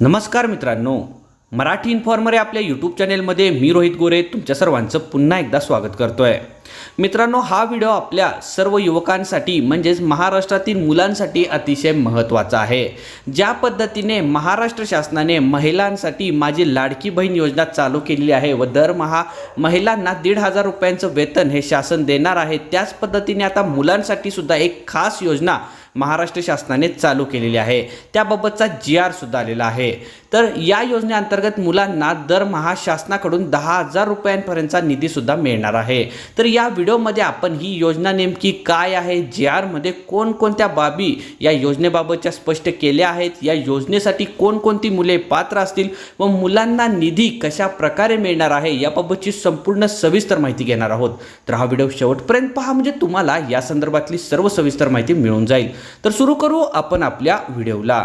नमस्कार मित्रांनो मराठी इन्फॉर्मर या आपल्या यूट्यूब चॅनेलमध्ये मी रोहित गोरे तुमच्या सर्वांचं पुन्हा एकदा स्वागत करतोय. मित्रांनो हा व्हिडिओ आपल्या सर्व युवकांसाठी म्हणजेच महाराष्ट्रातील मुलांसाठी अतिशय महत्त्वाचा आहे. ज्या पद्धतीने महाराष्ट्र शासनाने महिलांसाठी माझी लाडकी बहीण योजना चालू केलेली आहे व दरमहा महिलांना दीड हजार रुपयांचं वेतन हे शासन देणार आहे त्याच पद्धतीने आता मुलांसाठी सुद्धा एक खास योजना महाराष्ट्र शासनाने चालू केलेली आहे. त्याबाबतचा जी आर सुद्धा आलेला आहे. तर या योजनेअंतर्गत मुलांना दरमहा शासनाकडून दहा हजार रुपयांपर्यंतचा निधीसुद्धा मिळणार आहे. तर या व्हिडिओमध्ये आपण ही योजना नेमकी काय आहे जी आरमध्ये कोणकोणत्या बाबी या योजनेबाबतच्या स्पष्ट केल्या आहेत या योजनेसाठी कोणकोणती मुले पात्र असतील व मुलांना निधी कशा प्रकारे मिळणार आहे याबाबतची संपूर्ण सविस्तर माहिती घेणार आहोत. तर हा व्हिडिओ शेवटपर्यंत पहा म्हणजे तुम्हाला या संदर्भातली सर्व सविस्तर माहिती मिळून जाईल. तर सुरू करू आपण आपल्या व्हिडिओला.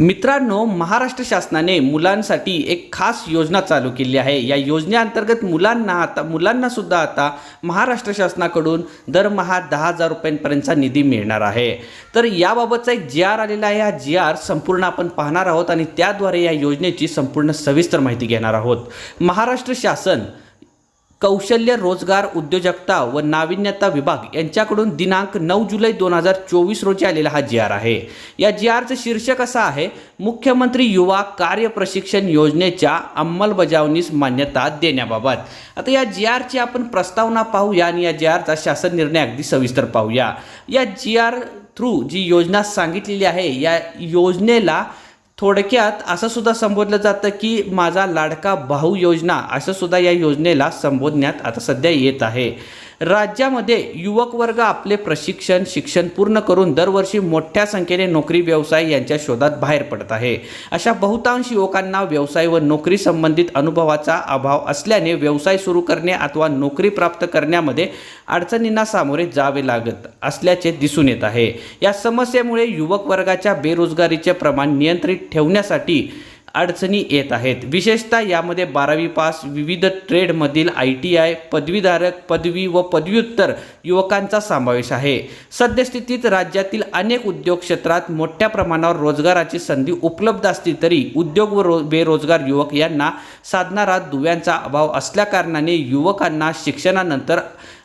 मित्रांनो महाराष्ट्र शासनाने मुलांसाठी एक खास योजना चालू केली आहे. या योजनेअंतर्गत मुलांना आता मुलांनासुद्धा आता महाराष्ट्र शासनाकडून दरमहा दहा हजार रुपयांपर्यंतचा निधी मिळणार आहे. तर याबाबतचा एक जी आर आलेला आहे. हा जी आर संपूर्ण आपण पाहणार आहोत आणि त्याद्वारे या योजनेची संपूर्ण सविस्तर माहिती घेणार आहोत. महाराष्ट्र शासन कौशल्य रोजगार उद्योजकता व नाविन्यता विभाग यांच्याकडून दिनांक नऊ जुलै दोन हजार चोवीस रोजी आलेला हा जी आर आहे. या जी आरचं शीर्षक असं आहे मुख्यमंत्री युवा कार्य प्रशिक्षण योजनेच्या अंमलबजावणीस मान्यता देण्याबाबत. आता या जी आरची आपण प्रस्तावना पाहूया आणि या जी आरचा शासन निर्णय अगदी सविस्तर पाहूया. या जी आर थ्रू जी योजना सांगितलेली आहे या योजनेला थोडक्यात असं सुद्धा संबोधलं जातं की माझा लाडका भाऊ योजना असं सुद्धा या योजनेला संबोधण्यात आता सध्या येत आहे. राज्यामध्ये युवक वर्ग आपले प्रशिक्षण शिक्षण पूर्ण करून दरवर्षी मोठ्या संख्येने नोकरी व्यवसाय यांच्या शोधात बाहेर पडत आहे. अशा बहुतांश युवकांना व्यवसाय व नोकरी संबंधित अनुभवाचा अभाव असल्याने व्यवसाय सुरू करणे अथवा नोकरी प्राप्त करण्यामध्ये अडचणींना सामोरे जावे लागत असल्याचे दिसून येत आहे. या समस्येमुळे युवक वर्गाच्या बेरोजगारीचे प्रमाण नियंत्रित ठेवण्यासाठी अडचणी येत आहेत. विशेषतः यामध्ये बारावी पास विविध ट्रेडमधील आय टी आय पदवीधारक पदवी व पदव्युत्तर युवकांचा समावेश आहे. सद्यस्थितीत राज्यातील अनेक उद्योग क्षेत्रात मोठ्या प्रमाणावर रोजगाराची संधी उपलब्ध असली तरी उद्योग व रो बेरोजगार युवक यांना साधणारा दुव्यांचा अभाव असल्याकारणाने युवकांना शिक्षणानंतर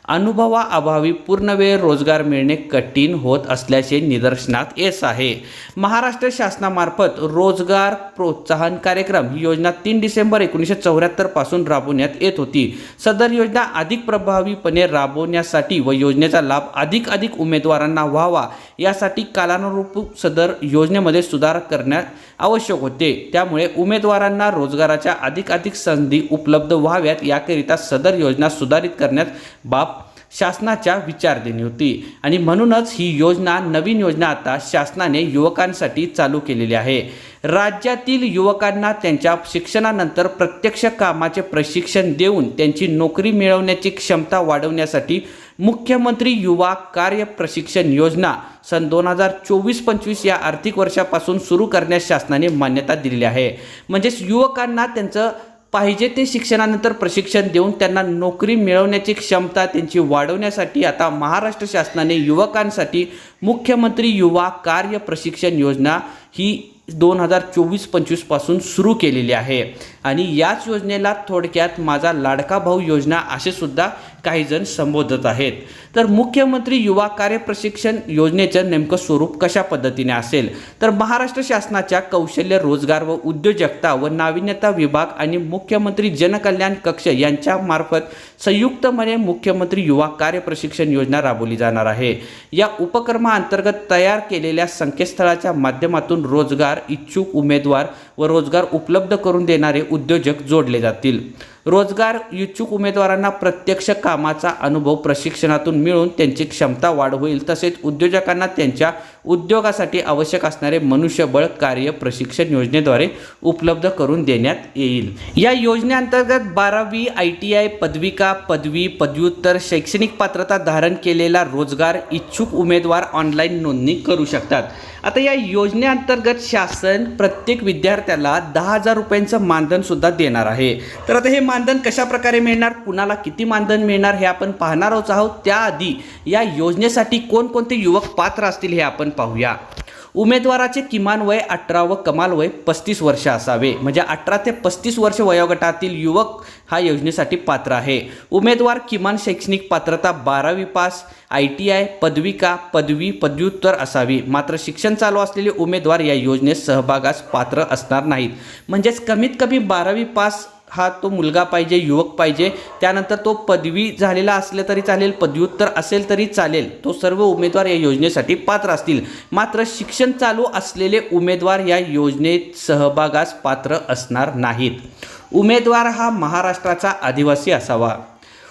अनुभवाअभावी पूर्णवेळ रोजगार मिळणे कठीण होत असल्याचे निदर्शनात येत आहे. महाराष्ट्र शासनामार्फत रोजगार प्रोत्साहन कार्यक्रम ही योजना तीन डिसेंबर एकोणीसशे चौऱ्याहत्तरपासून राबवण्यात येत होती. सदर योजना अधिक प्रभावीपणे राबवण्यासाठी व योजनेचा लाभ अधिक अधिक उमेदवारांना व्हावा यासाठी कालानुरूप सदर योजनेमध्ये सुधार करण्यात आवश्यक होते. त्यामुळे उमेदवारांना रोजगाराच्या अधिक अधिक संधी उपलब्ध व्हाव्यात याकरिता सदर योजना सुधारित करण्यात बाब शासनाच्या विचारधीनी होती. आणि म्हणूनच ही योजना नवीन योजना आता शासनाने युवकांसाठी चालू केलेली आहे. राज्यातील युवकांना त्यांच्या शिक्षणानंतर प्रत्यक्ष कामाचे प्रशिक्षण देऊन त्यांची नोकरी मिळवण्याची क्षमता वाढवण्यासाठी मुख्यमंत्री युवा कार्य प्रशिक्षण योजना सन दोन हजार चोवीस पंचवीस या आर्थिक वर्षापासून सुरू करण्यास शासनाने मान्यता दिलेली आहे. म्हणजेच युवकांना त्यांचं पाहिजे ते शिक्षणानंतर प्रशिक्षण देऊन त्यांना नोकरी मिळवण्याची क्षमता त्यांची वाढवण्यासाठी आता महाराष्ट्र शासनाने युवकांसाठी मुख्यमंत्री युवा कार्य प्रशिक्षण योजना ही दोन हजार चोवीस पंचवीसपासून सुरू केलेली आहे. आणि याच योजनेला थोडक्यात माझा लाडका भाऊ योजना असे सुद्धा काही जण संबोधत आहेत. तर मुख्यमंत्री युवा कार्य प्रशिक्षण योजनेचं नेमकं स्वरूप कशा पद्धतीने असेल? तर महाराष्ट्र शासनाच्या कौशल्य रोजगार व उद्योजकता व नाविन्यता विभाग आणि मुख्यमंत्री जनकल्याण कक्ष यांच्यामार्फत संयुक्तपणे मुख्यमंत्री युवा कार्य प्रशिक्षण योजना राबवली जाणार आहे. या उपक्रमाअंतर्गत तयार केलेल्या संकेतस्थळाच्या माध्यमातून रोजगार इच्छुक उमेदवार व रोजगार उपलब्ध करून देणारे उद्योजक जोडले जातील. रोजगार इच्छुक उमेदवारांना प्रत्यक्ष कामाचा अनुभव प्रशिक्षणातून मिळून त्यांची क्षमता वाढ होईल. तसेच उद्योजकांना त्यांच्या उद्योगासाठी आवश्यक असणारे मनुष्यबळ कार्य प्रशिक्षण योजनेद्वारे उपलब्ध करून देण्यात येईल. या योजनेअंतर्गत बारावी आय टी आय पदविका पदवी पदव्युत्तर शैक्षणिक पात्रता धारण केलेला रोजगार इच्छुक उमेदवार ऑनलाईन नोंदणी करू शकतात. आता या योजनेअंतर्गत शासन प्रत्येक विद्यार्थ्याला दहा हजार रुपयांचं मानधनसुद्धा देणार आहे. तर आता हे मानधन कशा प्रकारे मिळणार? कुणाला किती मानधन मिळणार हे आपण पाहणारच आहोत. त्याआधी या योजनेसाठी कोणकोणते युवक पात्र असतील हे आपण पाहूया. उमेदवाराचे किमान वय अठरा व कमाल वय पस्तीस वर्ष असावे. म्हणजे अठरा ते पस्तीस वर्ष वयोगटातील युवक हा योजनेसाठी पात्र आहे. उमेदवार किमान शैक्षणिक पात्रता बारावी पास आय टी आय पदविका पदवी पदव्युत्तर असावी. मात्र शिक्षण चालू असलेले उमेदवार या योजनेत सहभागास पात्र असणार नाहीत. म्हणजेच कमीत कमी बारावी पास हा तो मुलगा पाहिजे युवक पाहिजे त्यानंतर तो पदवी झालेला असले तरी चालेल पदव्युत्तर असेल तरी चालेल तो सर्व उमेदवार या योजनेसाठी पात्र असतील. मात्र शिक्षण चालू असलेले उमेदवार या योजनेत सहभागास पात्र असणार नाहीत. उमेदवार हा महाराष्ट्राचा आदिवासी असावा.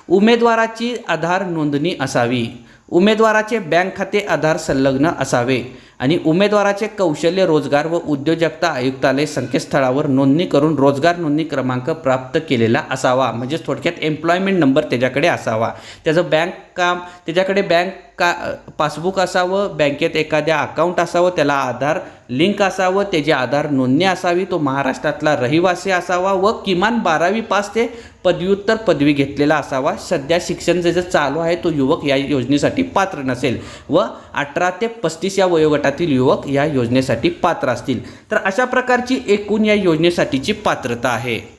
उमेदवाराची आधार नोंदणी असावी. उमेदवाराचे बँक खाते आधार संलग्न असावे. आणि उमेदवाराचे कौशल्य रोजगार व उद्योजकता आयुक्तालय संकेतस्थळावर नोंदणी करून रोजगार नोंदणी क्रमांक प्राप्त केलेला असावा. म्हणजेच थोडक्यात एम्प्लॉयमेंट नंबर त्याच्याकडे असावा. त्याचं बँक काम त्याच्याकडे बँक का पासबुक असावं बँकेत एखाद्या अकाउंट असावं त्याला आधार लिंक असावं त्याची आधार नोंदणी असावी तो महाराष्ट्रातला रहिवासी असावा व किमान बारावी पास ते पदव्युत्तर पदवी घेतलेला असावा. सध्या शिक्षण जे जे चालू आहे तो युवक या योजनेसाठी पात्र नसेल व अठरा ते पस्तीस या वयोगटात वयोगटातील युवक या योजनेसाठी पात्र असतील. तर अशा प्रकारची एकूण या योजनेसाठीची पात्रता आहे.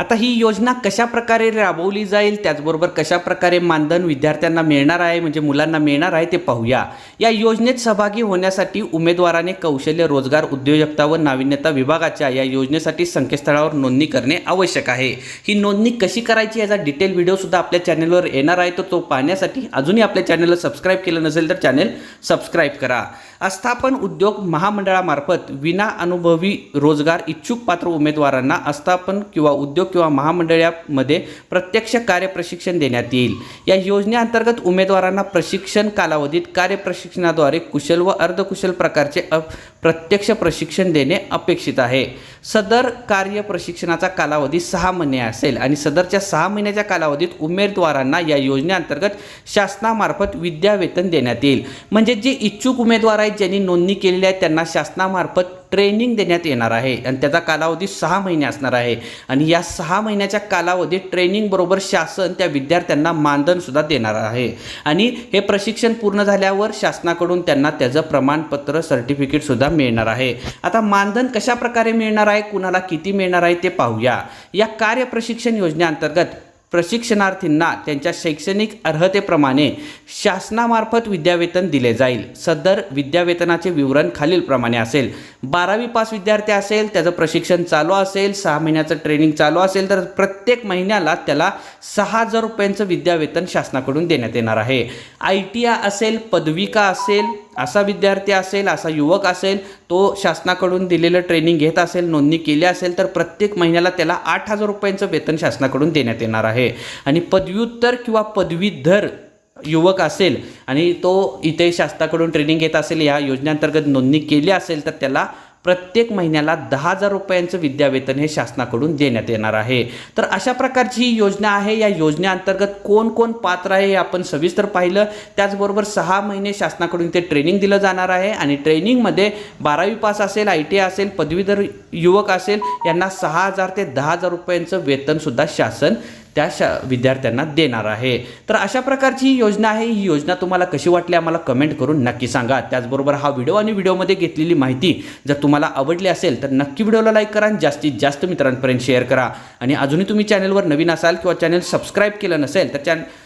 आता ही योजना कशा प्रकारे राबवली जाईल त्याचबरोबर कशा प्रकारे मानधन विद्यार्थ्यांना मिळणार आहे म्हणजे मुलांना मिळणार आहे ते पाहूया. या योजनेत सहभागी होण्यासाठी उमेदवाराने कौशल्य रोजगार उद्योजकता व नाविन्यता विभागाच्या या योजनेसाठी संकेतस्थळावर नोंदणी करणे आवश्यक आहे. ही नोंदणी कशी करायची याचा डिटेल व्हिडिओसुद्धा आपल्या चॅनलवर येणार आहे तर तो पाहण्यासाठी अजूनही आपल्या चॅनलला सबस्क्राईब केलं नसेल तर चॅनल सबस्क्राईब करा. आस्थापन उद्योग महामंडळामार्फत विना अनुभवी रोजगार इच्छुक पात्र उमेदवारांना आस्थापन किंवा उद्योग किंवा महामंडळामध्ये प्रत्यक्ष कार्यप्रशिक्षण देण्यात येईल. या योजनेअंतर्गत उमेदवारांना प्रशिक्षण कालावधीत कार्यप्रशिक्षणाद्वारे कुशल व अर्धकुशल प्रकारचे अ प्रत्यक्ष प्रशिक्षण देणे अपेक्षित आहे. सदर कार्य प्रशिक्षणाचा कालावधी सहा महिने असेल आणि सदरच्या सहा महिन्याच्या कालावधीत उमेदवारांना या योजनेअंतर्गत शासनामार्फत विद्यावेतन देण्यात येईल. म्हणजे जे इच्छुक उमेदवार आहेत ज्यांनी नोंदणी केलेली आहे त्यांना शासनामार्फत ट्रेनिंग देण्यात येणार आहे आणि त्याचा कालावधी सहा महिने असणार आहे. आणि या सहा महिन्याच्या कालावधीत ट्रेनिंगबरोबर शासन त्या विद्यार्थ्यांना मानधनसुद्धा देणार आहे. आणि हे प्रशिक्षण पूर्ण झाल्यावर शासनाकडून त्यांना त्याचं प्रमाणपत्र सर्टिफिकेटसुद्धा मिळणार आहे. आता मानधन कशाप्रकारे मिळणार आहे कुणाला किती मिळणार आहे ते पाहूया. या कार्य प्रशिक्षण योजनेअंतर्गत प्रशिक्षणार्थींना त्यांच्या शैक्षणिक अर्हतेप्रमाणे शासनामार्फत विद्यावेतन दिले जाईल. सदर विद्यावेतनाचे विवरण खालीलप्रमाणे असेल. बारावी पास विद्यार्थी असेल त्याचं प्रशिक्षण चालू असेल सहा महिन्याचं ट्रेनिंग चालू असेल तर प्रत्येक महिन्याला त्याला सहा हजार रुपयांचं विद्यावेतन शासनाकडून देण्यात येणार आहे. आय टी आय असेल पदविका असेल असा विद्यार्थी असेल असा युवक असेल तो शासनाकडून दिलेलं ट्रेनिंग घेत असेल नोंदणी केली असेल तर प्रत्येक महिन्याला त्याला आठ हजार रुपयांचं वेतन शासनाकडून देण्यात येणार आहे. आणि पदव्युत्तर किंवा पदवीधर युवक असेल आणि तो इथे शासनाकडून ट्रेनिंग घेत असेल या योजनेअंतर्गत नोंदणी केली असेल तर त्याला प्रत्येक महिन्याला दहा हजार रुपयांचं विद्यावेतन हे शासनाकडून देण्यात येणार आहे. तर अशा प्रकारची ही योजना आहे. या योजनेअंतर्गत कोण कोण पात्र आहे हे आपण सविस्तर पाहिलं. त्याचबरोबर सहा महिने शासनाकडून ते ट्रेनिंग दिलं जाणार आहे आणि ट्रेनिंगमध्ये बारावी पास असेल आय टी असेल पदवीधर युवक असेल यांना सहा हजार ते दहा हजार रुपयांचं वेतनसुद्धा शासन त्या शा विद्यार्थ्यांना देणार आहे. तर अशा प्रकारची ही योजना आहे. ही योजना तुम्हाला कशी वाटली आम्हाला कमेंट करून नक्की सांगा. त्याचबरोबर हा व्हिडिओ आणि व्हिडिओमध्ये घेतलेली माहिती जर तुम्हाला आवडली असेल तर नक्की व्हिडिओला लाईक करा आणि जास्तीत जास्त मित्रांपर्यंत शेअर करा. आणि अजूनही तुम्ही चॅनलवर नवीन असाल किंवा चॅनल सबस्क्राईब केलं नसेल तर चॅन